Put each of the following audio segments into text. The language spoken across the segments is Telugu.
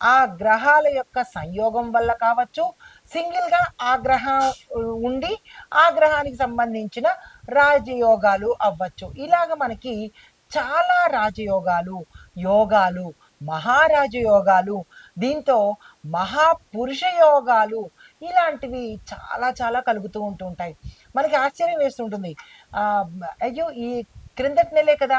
ఆ గ్రహాల యొక్క సంయోగం వల్ల కావచ్చు సింగిల్గా ఆ గ్రహం ఉండి ఆ గ్రహానికి సంబంధించిన రాజయోగాలు అవ్వచ్చు. ఇలాగ మనకి చాలా రాజయోగాలు యోగాలు మహారాజయోగాలు దీంతో మహాపురుష యోగాలు ఇలాంటివి చాలా చాలా కలుగుతూ ఉంటూ ఉంటాయి. మనకి ఆశ్చర్యం వేస్తుంటుంది. అయ్యో ఈ క్రిందటి నెలే కదా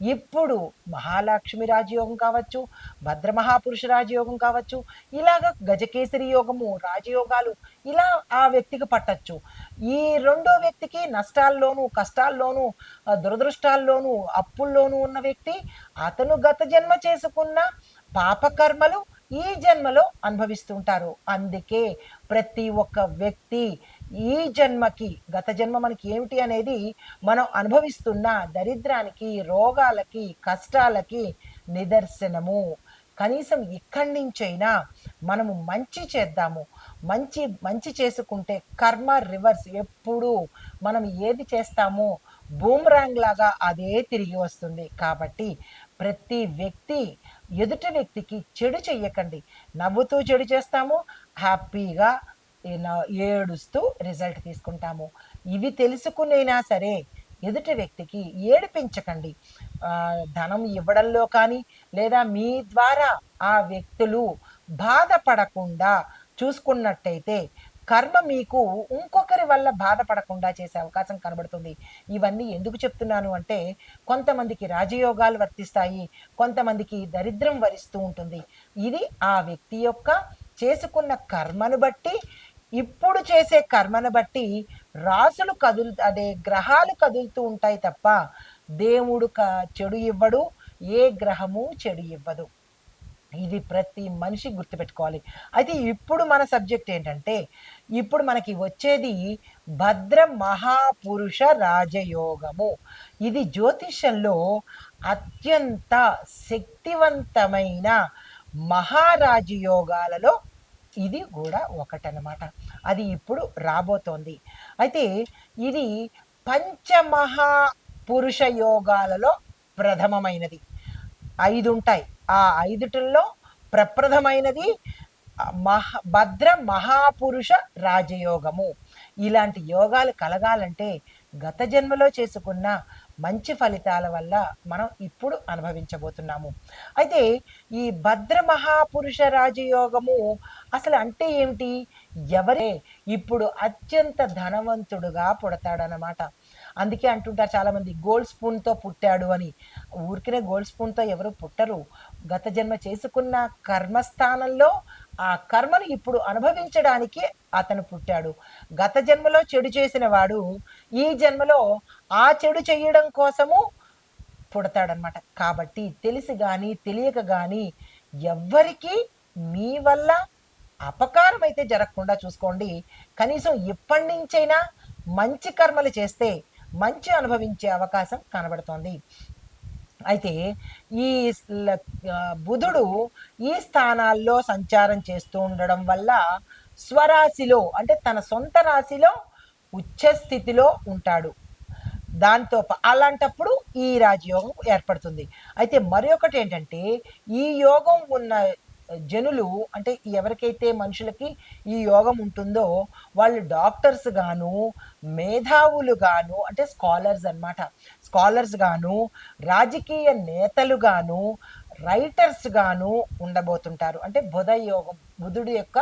ఇప్పుడు మహాలక్ష్మి రాజయోగం కావచ్చు భద్రమహాపురుష రాజయోగం కావచ్చు ఇలాగ గజకేసరి యోగము రాజయోగాలు ఇలా ఆ వ్యక్తికి పట్టచ్చు. ఈ రెండో వ్యక్తికి నష్టాల్లోనూ కష్టాల్లోనూ దురదృష్టాల్లోనూ అప్పుల్లోనూ ఉన్న వ్యక్తి అతను గత జన్మ చేసుకున్న పాపకర్మలు ఈ జన్మలో అనుభవిస్తుంటారు. అందుకే ప్రతి ఒక్క వ్యక్తి ఈ జన్మకి గత జన్మ మనకి ఏమిటి అనేది మనం అనుభవిస్తున్న దరిద్రానికి రోగాలకి కష్టాలకి నిదర్శనము. కనీసం ఇక్కడి నుంచైనా మనము మంచి చేద్దాము. మంచి మంచి చేసుకుంటే కర్మ రివర్స్ ఎప్పుడు మనం ఏది చేస్తామో బూమ్రాంగ్ లాగా అదే తిరిగి వస్తుంది. కాబట్టి ప్రతి వ్యక్తి ఎదుటి వ్యక్తికి చెడు చెయ్యకండి. నవ్వుతూ చెడు చేస్తాము హ్యాపీగా ఏడుస్తూ రిజల్ట్ తీసుకుంటాము. ఇవి తెలుసుకునైనా సరే ఎదుటి వ్యక్తికి ఏడిపించకండి. ధనం ఇవ్వడంలో కానీ లేదా మీ ద్వారా ఆ వ్యక్తులు బాధపడకుండా చూసుకున్నట్టయితే కర్మ మీకు ఇంకొకరి వల్ల బాధపడకుండా చేసే అవకాశం కనబడుతుంది. ఇవన్నీ ఎందుకు చెప్తున్నాను అంటే కొంతమందికి రాజయోగాలు వర్తిస్తాయి కొంతమందికి దరిద్రం వరిస్తూ ఉంటుంది. ఇది ఆ వ్యక్తి యొక్క చేసుకున్న కర్మను బట్టి ఇప్పుడు చేసే కర్మను బట్టి రాసులు కదులు అదే గ్రహాలు కదులుతూ ఉంటాయి తప్ప దేవుడు క చెడు ఇవ్వడు ఏ గ్రహము చెడు ఇవ్వదు. ఇది ప్రతి మనిషి గుర్తుపెట్టుకోవాలి. అయితే ఇప్పుడు మన సబ్జెక్ట్ ఏంటంటే ఇప్పుడు మనకి వచ్చేది భద్ర మహాపురుష రాజయోగము. ఇది జ్యోతిష్యంలో అత్యంత శక్తివంతమైన మహారాజయోగాలలో ఇది కూడా ఒకటనమాట అది ఇప్పుడు రాబోతోంది. అయితే ఇది పంచమహా పురుష యోగాలలో ప్రథమమైనది. ఐదు ఉంటాయి ఆ ఐదుటిల్లో ప్రప్రథమైనది మహ భద్ర మహాపురుష రాజయోగము. ఇలాంటి యోగాలు కలగాలంటే గత జన్మలో చేసుకున్న మంచి ఫలితాల వల్ల మనం ఇప్పుడు అనుభవించబోతున్నాము. అయితే ఈ భద్ర మహాపురుష రాజయోగము అసలు అంటే ఏమిటి? ఎవరే? ఇప్పుడు అత్యంత ధనవంతుడుగా పుడతాడనమాట అందుకే అంటుంటారు చాలామంది గోల్డ్ స్పూన్తో పుట్టాడు అని. ఊరికినే గోల్డ్ స్పూన్తో ఎవరు పుట్టరు. గత జన్మ చేసుకున్న కర్మస్థానంలో ఆ కర్మను ఇప్పుడు అనుభవించడానికి అతను పుట్టాడు. గత జన్మలో చెడు చేసిన వాడు ఈ జన్మలో ఆ చెడు చేయడం కోసము పుడతాడనమాట కాబట్టి తెలిసి కానీ తెలియక కానీ ఎవ్వరికి మీ వల్ల అపకారం అయితే జరగకుండా చూసుకోండి. కనీసం ఎప్పటి నుంచైనా మంచి కర్మలు చేస్తే మంచి అనుభవించే అవకాశం కనబడుతోంది. అయితే ఈ బుధుడు ఈ స్థానాల్లో సంచారం చేస్తూ ఉండడం వల్ల స్వరాశిలో అంటే తన సొంత రాశిలో ఉచ్చస్థితిలో ఉంటాడు. దాంతో అలాంటప్పుడు ఈ రాజయోగం ఏర్పడుతుంది. అయితే మరి ఒకటి ఏంటంటే ఈ యోగం ఉన్న జనులు అంటే ఎవరికైతే మనుషులకి ఈ యోగం ఉంటుందో వాళ్ళు డాక్టర్స్ గాను మేధావులు గాను అంటే స్కాలర్స్ అన్నమాట. స్కాలర్స్ గాను రాజకీయ నేతలు గాను రైటర్స్ గాను ఉండబోతుంటారు. అంటే బుధ యోగం బుధుడు యొక్క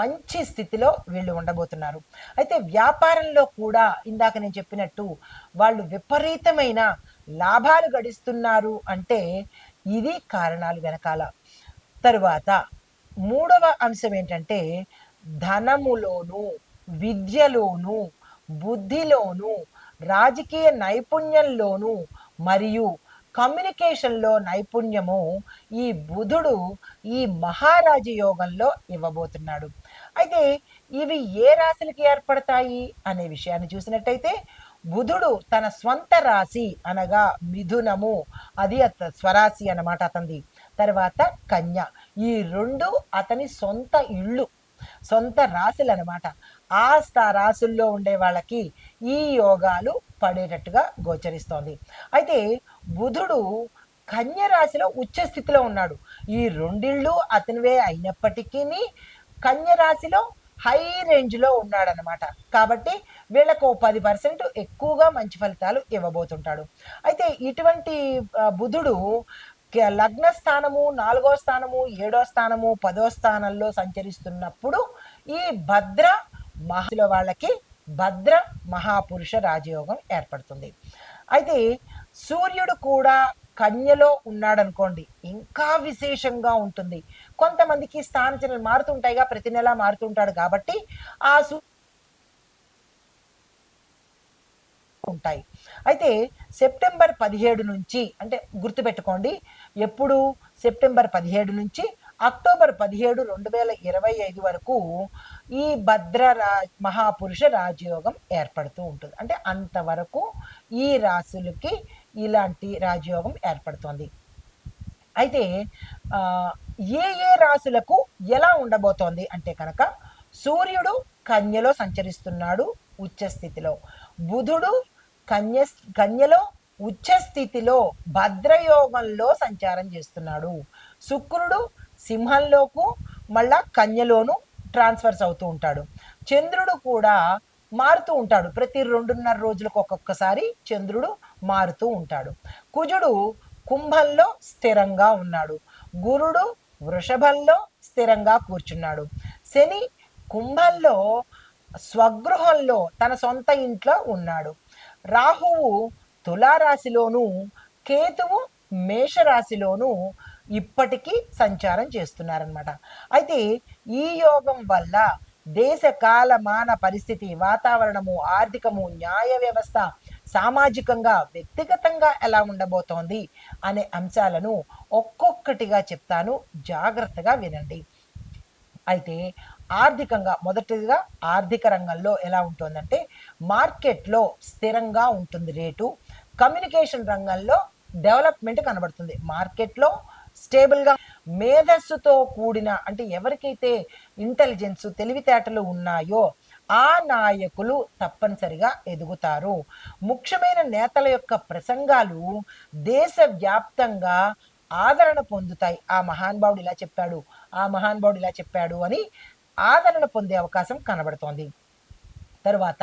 మంచి స్థితిలో వీళ్ళు ఉండబోతున్నారు. అయితే వ్యాపారంలో కూడా ఇందాక నేను చెప్పినట్టు వాళ్ళు విపరీతమైన లాభాలు గడిస్తున్నారు అంటే ఇది కారణాలు వెనకాల. తరువాత మూడవ అంశం ఏంటంటే ధనములోను విద్యలోను బుద్ధిలోను రాజకీయ నైపుణ్యంలోను మరియు కమ్యూనికేషన్లో నైపుణ్యము ఈ బుధుడు ఈ మహారాజ యోగంలో ఇవ్వబోతున్నాడు. అయితే ఇవి ఏ రాశులకి ఏర్పడతాయి అనే విషయాన్ని చూసినట్టయితే బుధుడు తన స్వంత రాశి అనగా మిథునము అది అత స్వరాశి అన్నమాట అతనిది తర్వాత కన్య. ఈ రెండు అతని సొంత ఇళ్ళు సొంత రాశులు అనమాట ఆ స్థా రాశుల్లో ఉండే వాళ్ళకి ఈ యోగాలు పడేటట్టుగా గోచరిస్తోంది. అయితే బుధుడు కన్య రాశిలో ఉచ్చ స్థితిలో ఉన్నాడు. ఈ రెండిళ్ళు అతనివే అయినప్పటికీ కన్య రాశిలో హై రేంజ్లో ఉన్నాడనమాట. కాబట్టి వీళ్ళకు పది పర్సెంట్ ఎక్కువగా మంచి ఫలితాలు ఇవ్వబోతుంటాడు. అయితే ఇటువంటి బుధుడు లగ్న స్థానము నాలుగో స్థానము ఏడో స్థానము పదో స్థానంలో సంచరిస్తున్నప్పుడు ఈ భద్ర మహలో వాళ్ళకి భద్ర మహాపురుష రాజయోగం ఏర్పడుతుంది. అయితే సూర్యుడు కూడా కన్యలో ఉన్నాడనుకోండి ఇంకా విశేషంగా ఉంటుంది. కొంతమందికి స్థానచనలు మారుతుంటాయిగా ప్రతి నెల మారుతుంటాడు కాబట్టి ఆ సూ ఉంటాయి. అయితే సెప్టెంబర్ పదిహేడు నుంచి అంటే గుర్తుపెట్టుకోండి ఎప్పుడు? సెప్టెంబర్ పదిహేడు నుంచి అక్టోబర్ పదిహేడు రెండు వేల ఇరవై ఐదు వరకు ఈ భద్ర రా మహాపురుష రాజయోగం ఏర్పడుతూ ఉంటుంది. అంటే అంతవరకు ఈ రాశులకి ఇలాంటి రాజయోగం ఏర్పడుతుంది. అయితే ఏ ఏ రాశులకు ఎలా ఉండబోతోంది? అంటే కనుక సూర్యుడు కన్యలో సంచరిస్తున్నాడు ఉచ్చ స్థితిలో బుధుడు కన్య కన్యలో ఉచ్చ స్థితిలో భద్రయోగంలో సంచారం చేస్తున్నాడు. శుక్రుడు సింహంలోకు మళ్ళా కన్యలోను ట్రాన్స్ఫర్స్ అవుతూ ఉంటాడు. చంద్రుడు కూడా మారుతూ ఉంటాడు. ప్రతి రెండున్నర రోజులకు ఒక్కొక్కసారి చంద్రుడు మారుతూ ఉంటాడు. కుజుడు కుంభంలో స్థిరంగా ఉన్నాడు. గురుడు వృషభంలో స్థిరంగా కూర్చున్నాడు. శని కుంభంలో స్వగృహంలో తన సొంత ఇంట్లో ఉన్నాడు. రాహువు తులారాశిలోను కేతువు మేషరాశిలోను ఇప్పటికీ సంచారం చేస్తున్నారనమాట అయితే ఈ యోగం వల్ల దేశ కాల మాన పరిస్థితి వాతావరణము ఆర్థికము న్యాయ వ్యవస్థ సామాజికంగా వ్యక్తిగతంగా ఎలా ఉండబోతోంది అనే అంశాలను ఒక్కొక్కటిగా చెప్తాను. జాగ్రత్తగా వినండి. అయితే ఆర్థికంగా మొదటిగా ఆర్థిక రంగంలో ఎలా ఉంటుందంటే మార్కెట్లో స్థిరంగా ఉంటుంది రేటు. కమ్యూనికేషన్ రంగంలో డెవలప్మెంట్ కనబడుతుంది. మార్కెట్లో స్టేబుల్గా మేధస్సుతో కూడిన అంటే ఎవరికైతే ఇంటెలిజెన్స్ తెలివితేటలు ఉన్నాయో ఆ నాయకులు తప్పనిసరిగా ఎదుగుతారు. ముఖ్యమైన నేతల యొక్క ప్రసంగాలు దేశవ్యాప్తంగా ఆదరణ పొందుతాయి. ఆ మహానుభావుడు ఇలా చెప్పాడు ఆ మహానుభావుడు ఇలా చెప్పాడు అని ఆదరణ పొందే అవకాశం కనబడుతోంది. తరువాత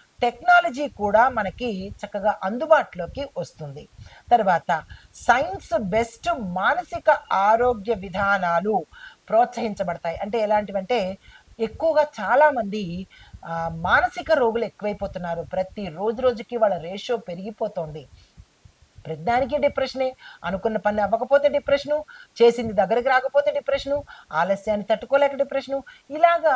టెక్నాలజీ కూడా మనకి చక్కగా అందుబాటులోకి వస్తుంది. తర్వాత సైన్స్ బెస్ట్ మానసిక ఆరోగ్య విధానాలు ప్రోత్సహించబడతాయి. అంటే ఎలాంటివంటే ఎక్కువగా చాలామంది మానసిక రోగులు ఎక్కువైపోతున్నారు. ప్రతి రోజు రోజుకి వాళ్ళ రేషియో పెరిగిపోతుంది. ప్రతిదానికి డిప్రెషనే. అనుకున్న పని అవ్వకపోతే డిప్రెషను. చేసింది దగ్గరికి రాకపోతే డిప్రెషను. ఆలస్యాన్ని తట్టుకోలేక డిప్రెషను. ఇలాగా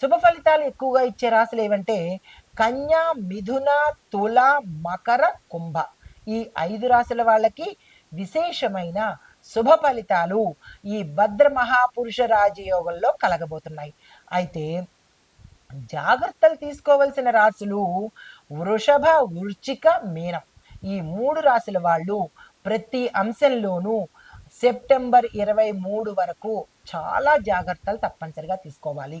శుభ ఫలితాలు ఎక్కువగా ఇచ్చే రాశులు ఏవంటే కన్యా మిథున తుల మకర కుంభ. ఈ ఐదు రాశుల వాళ్ళకి విశేషమైన శుభ ఫలితాలు ఈ భద్ర మహాపురుష రాజయోగంలో కలగబోతున్నాయి. అయితే జాగ్రత్తలు తీసుకోవలసిన రాశులు వృషభ వృచ్చిక మీనం. ఈ మూడు రాశుల వాళ్ళు ప్రతి అంశంలోనూ సెప్టెంబర్ ఇరవై మూడు వరకు చాలా జాగ్రత్తలు తప్పనిసరిగా తీసుకోవాలి.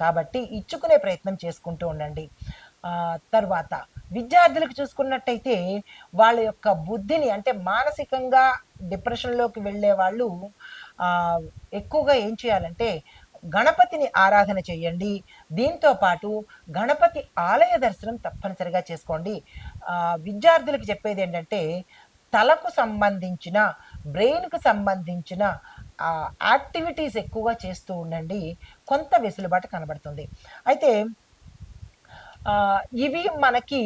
కాబట్టి ఇచ్చుకునే ప్రయత్నం చేసుకుంటూ ఉండండి. తర్వాత విద్యార్థులకు చూసుకున్నట్టయితే వాళ్ళ యొక్క బుద్ధిని అంటే మానసికంగా డిప్రెషన్లోకి వెళ్ళే వాళ్ళు ఎక్కువగా ఏం చేయాలంటే గణపతిని ఆరాధన చేయండి. దీంతో పాటు గణపతి ఆలయ దర్శనం తప్పనిసరిగా చేసుకోండి. విద్యార్థులకు చెప్పేది ఏంటంటే తలకు సంబంధించిన బ్రెయిన్కు సంబంధించిన యాక్టివిటీస్ ఎక్కువగా చేస్తూ ఉండండి. కొంత వెసులుబాటు కనబడుతుంది. అయితే ఇవి మనకి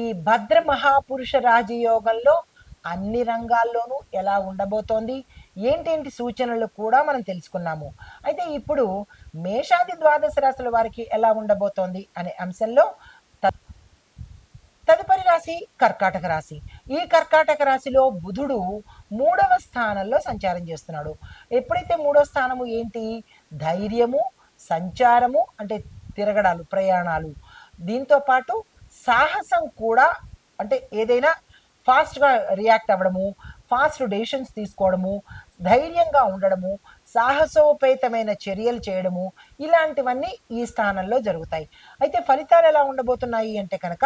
ఈ భద్ర మహాపురుష రాజయోగంలో అన్ని రంగాల్లోనూ ఎలా ఉండబోతోంది? ఏంటేంటి సూచనలు కూడా మనం తెలుసుకున్నాము. అయితే ఇప్పుడు మేషాది ద్వాదశ రాశుల వారికి ఎలా ఉండబోతోంది అనే అంశంలో తదుపరి రాశి కర్కాటక రాశి. ఈ కర్కాటక రాశిలో బుధుడు మూడవ స్థానంలో సంచారం చేస్తున్నాడు. ఎప్పుడైతే మూడవ స్థానము ఏంటి? ధైర్యము సంచారము అంటే తిరగడాలు ప్రయాణాలు. దీంతో పాటు సాహసం కూడా అంటే ఏదైనా ఫాస్ట్గా రియాక్ట్ అవ్వడము ఫాస్ట్ డెసిషన్స్ తీసుకోవడము ధైర్యంగా ఉండడము సాహసోపేతమైన చర్యలు చేయడము ఇలాంటివన్నీ ఈ స్థానంలో జరుగుతాయి. అయితే ఫలితాలు ఎలా ఉండబోతున్నాయి అంటే కనుక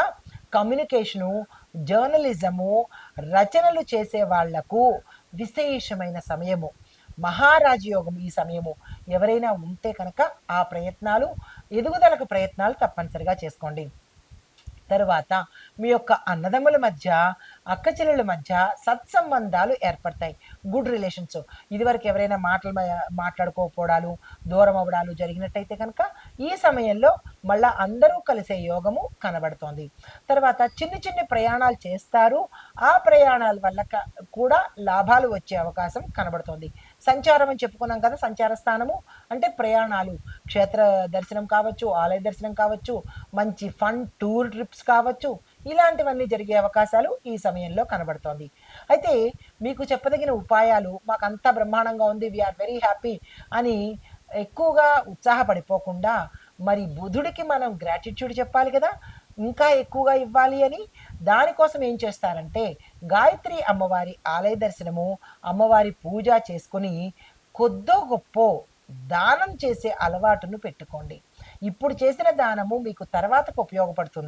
కమ్యూనికేషను జర్నలిజము రచనలు చేసే వాళ్ళకు విశేషమైన సమయము. మహారాజ యోగం ఈ సమయము. ఎవరైనా ఉంటే కనుక ఆ ప్రయత్నాలు ఎదుగుదలకు ప్రయత్నాలు తప్పనిసరిగా చేసుకోండి. తరువాత మీ యొక్క అన్నదమ్ముల మధ్య అక్క చెల్లెల మధ్య సత్సంబంధాలు ఏర్పడతాయి. Good relations. ఇదివరకు ఎవరైనా మాటలు మ- మాట్లాడుకోకపోవడాలు దూరం అవ్వడాలు జరిగినట్టయితే కనుక ఈ సమయంలో మళ్ళా అందరూ కలిసే యోగము కనబడుతోంది. తర్వాత చిన్ని చిన్ని ప్రయాణాలు చేస్తారు. ఆ ప్రయాణాల వల్ల కూడా లాభాలు వచ్చే అవకాశం కనబడుతోంది. సంచారం అని చెప్పుకున్నాం కదా సంచార స్థానము అంటే ప్రయాణాలు. క్షేత్ర దర్శనం కావచ్చు ఆలయ దర్శనం కావచ్చు మంచి ఫన్ టూర్ ట్రిప్స్ కావచ్చు ఇలాంటివన్నీ జరిగే అవకాశాలు ఈ సమయంలో కనబడుతోంది. అయితే మీకు చెప్పదగిన ఉపాయాలు మాకు బ్రహ్మాండంగా ఉంది వీఆర్ వెరీ హ్యాపీ అని ఎక్కువగా ఉత్సాహపడిపోకుండా మరి బుధుడికి మనం గ్రాటిట్యూడ్ చెప్పాలి కదా ఇంకా ఎక్కువగా ఇవ్వాలి అని దానికోసం ఏం చేస్తారంటే గాయత్రి అమ్మవారి ఆలయ దర్శనము అమ్మవారి పూజ చేసుకుని కొద్దో గొప్ప దానం చేసే అలవాటును పెట్టుకోండి. ఇప్పుడు చేసిన దానము మీకు తర్వాతకు ఉపయోగపడుతుంది.